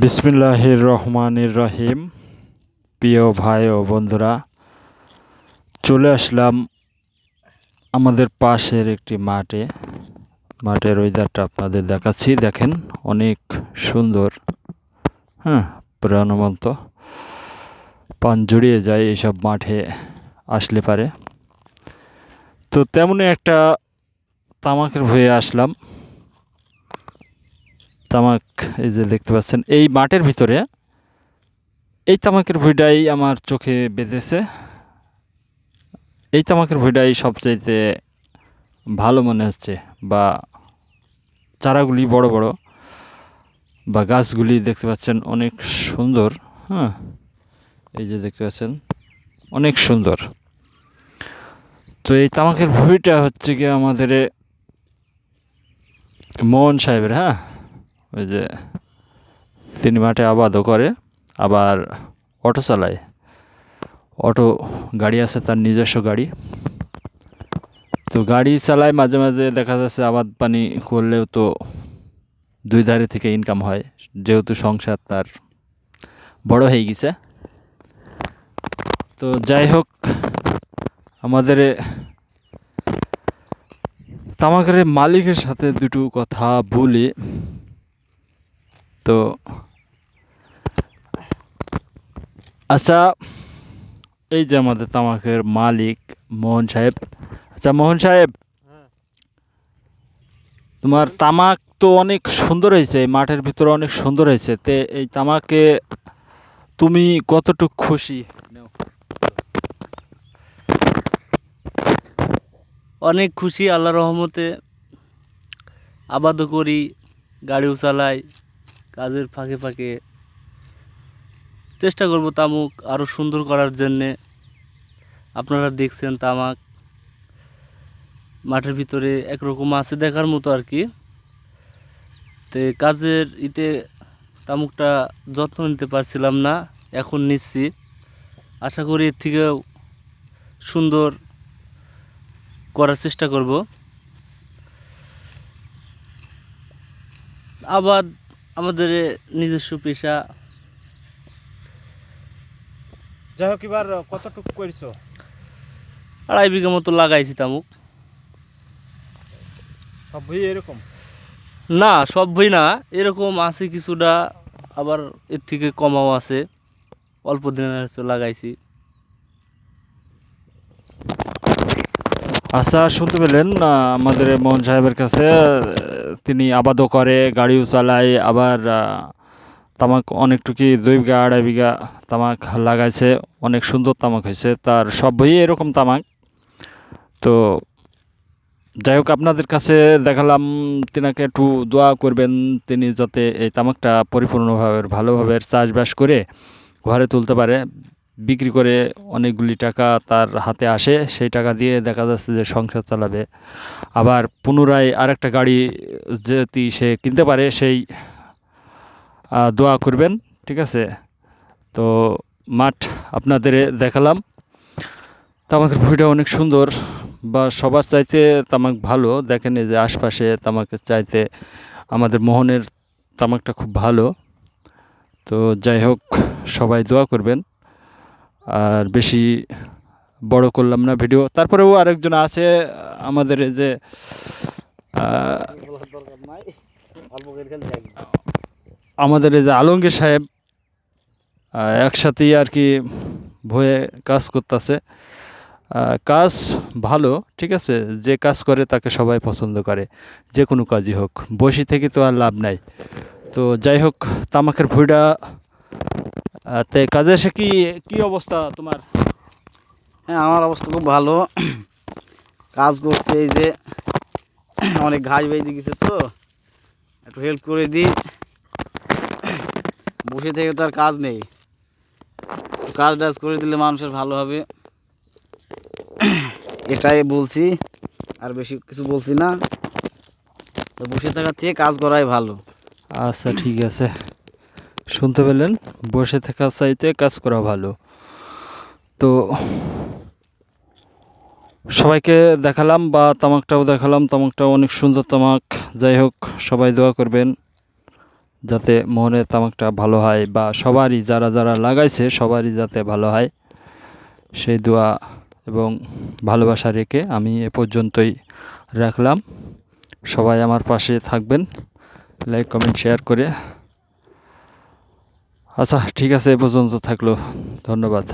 বিসমিল্লাহির রহমানির রহিম প্রিয় ভাই ও বন্ধুরা, চলে আসলাম আমাদের পাশের একটি মাঠে। মাঠের ওয়েদারটা আপনাদের দেখাচ্ছি, দেখেন অনেক সুন্দর হ্যাঁ প্রাণবন্ত। পান জুড়িয়ে যায় এইসব মাঠে আসলে পারে। তো তেমনই একটা তামাকের ভয়ে আসলাম। তামাক, এই যে দেখতে পাচ্ছেন, এই মাঠের ভিতরে এই তামাকের ভুঁইটাই আমার চোখে বেঁধেছে। এই তামাকের ভুঁইটাই সবচাইতে ভালো মনে হচ্ছে বা চারাগুলি বড় বড় বা গাছগুলি দেখতে পাচ্ছেন অনেক সুন্দর হ্যাঁ এই যে দেখতে পাচ্ছেন, অনেক সুন্দর। তো এই তামাকের ভুঁইটা হচ্ছে কি আমাদের মোহন সাহেবের হ্যাঁ ওই যে তিনি মাঠে আবাদও করে, আবার অটো চালায়। অটো গাড়ি আছে, তার নিজস্ব গাড়ি। তো গাড়ি চালায়, মাঝে মাঝে দেখা যাচ্ছে আবাদ পানি করলেও তো দুই ধারে থেকে ইনকাম হয়, যেহেতু সংসার তার বড় হয়ে গেছে। তো যাই হোক, আমাদের তামাকের মালিকের সাথে দুটো কথা বলি। তো আচ্ছা এই যে আমাদের তামাকের মালিক মোহন সাহেব। আচ্ছা মোহন সাহেব তোমার তামাক তো অনেক সুন্দর হয়েছে এই মাঠের ভিতরে অনেক সুন্দর হয়েছে। তে এই তামাকে তুমি কতটুকু খুশি? অনেক খুশি আল্লাহ রহমতে। আবাদও করি গাড়িও চালাই কাজের ফাঁকে ফাঁকে চেষ্টা করব তামুক আরও সুন্দর করার জন্যে। আপনারা দেখছেন তামাক। মাঠের ভিতরে একরকম আছে দেখার মতো আর কি। তো কাজের ইতে তামুকটা যত্ন নিতে পারছিলাম না, এখন নিচ্ছি। আশা করি এর থেকেও সুন্দর করার চেষ্টা করব। আবার আমাদের নিজস্ব পেশা। যাই হোক এবার কতটুকু করেছ? আড়াই বিঘা মতো লাগাইছি তামুক। সব ভুই এরকম? না সব বই না এরকম আছে কিছুটা আবার এর থেকে কমাও আছে। অল্প দিনের লাগাইছি। আচ্ছা শুনতে পেলেন আমাদের মোহন সাহেবের কাছে তিনি আবাদও করে, গাড়িও চালায়, আবার তামাক অনেকটুকি দুই বিঘা, আড়াই বিঘা তামাক লাগাইছে, অনেক সুন্দর তামাক হয়েছে, তার সব বইয়ে এরকম তামাক। তো যাই হোক, আপনাদের কাছে দেখালাম, তিনাকে একটু দোয়া করবেন, তিনি যাতে এই তামাকটা পরিপূর্ণভাবে, ভালোভাবে চাষবাস করে ঘরে তুলতে পারে। বিক্রি করে অনেকগুলি টাকা তার হাতে আসে, সেই টাকা দিয়ে দেখা যাচ্ছে যে সংসার চালাবে। আবার পুনরায় আরেকটা গাড়ি যদি সে কিনতে পারে, সেই দোয়া করবেন, ঠিক আছে? তো মাঠ আপনাদের দেখালাম। তামাকের ভুঁইটা অনেক সুন্দর বা সবার চাইতে তামাক ভালো। দেখেন এই যে আশপাশে তামাকের চাইতে আমাদের মোহনের তামাকটা খুব ভালো। তো যাই হোক, সবাই দোয়া করবেন। আর বেশি বড় করলাম না ভিডিও। তারপরেও আরেকজন আছে, আমাদের যে আমাদের যে আলমগীর সাহেব একসাথেই আর কি ভয়ে কাজ করতেছে। কাজ ভালো, ঠিক আছে, যে কাজ করে তাকে সবাই পছন্দ করে, যে কোনো কাজই হোক। বসে থেকে তো আর লাভ নাই। তো যাই হোক, তামাকের ভুঁড়া তে কাজে এসে কি কি অবস্থা তোমার? হ্যাঁ আমার অবস্থা খুব ভালো। কাজ করছে এই যে অনেক ঘাস বেঁধে গেছে তো। একটু হেল্প করে দিই। বসে থেকে তো আর কাজ নেই। কাজ টাজ করে দিলে মানুষের ভালো হবে। এটাই বলছি আর বেশি কিছু বলছি না। তো বসে থাকার থেকে কাজ করাই ভালো। আচ্ছা ঠিক আছে। শুনতে পেলেন? বসে থাকা চাইতে কাজ করা ভালো। তো সবাইকে দেখালাম বা তামাকটাও দেখালাম, তামাকটাও অনেক সুন্দর তামাক। যাই হোক, সবাই দোয়া করবেন যাতে মোহনের তামাকটা ভালো হয় বা সবারই যারা যারা লাগাইছে, সবারই যাতে ভালো হয়। সেই দোয়া এবং ভালোবাসা রেখে আমি এ পর্যন্তই রাখলাম। সবাই আমার পাশে থাকবেন। লাইক, কমেন্ট, শেয়ার করে আচ্ছা ঠিক আছে এ পর্যন্ত থাকল। ধন্যবাদ।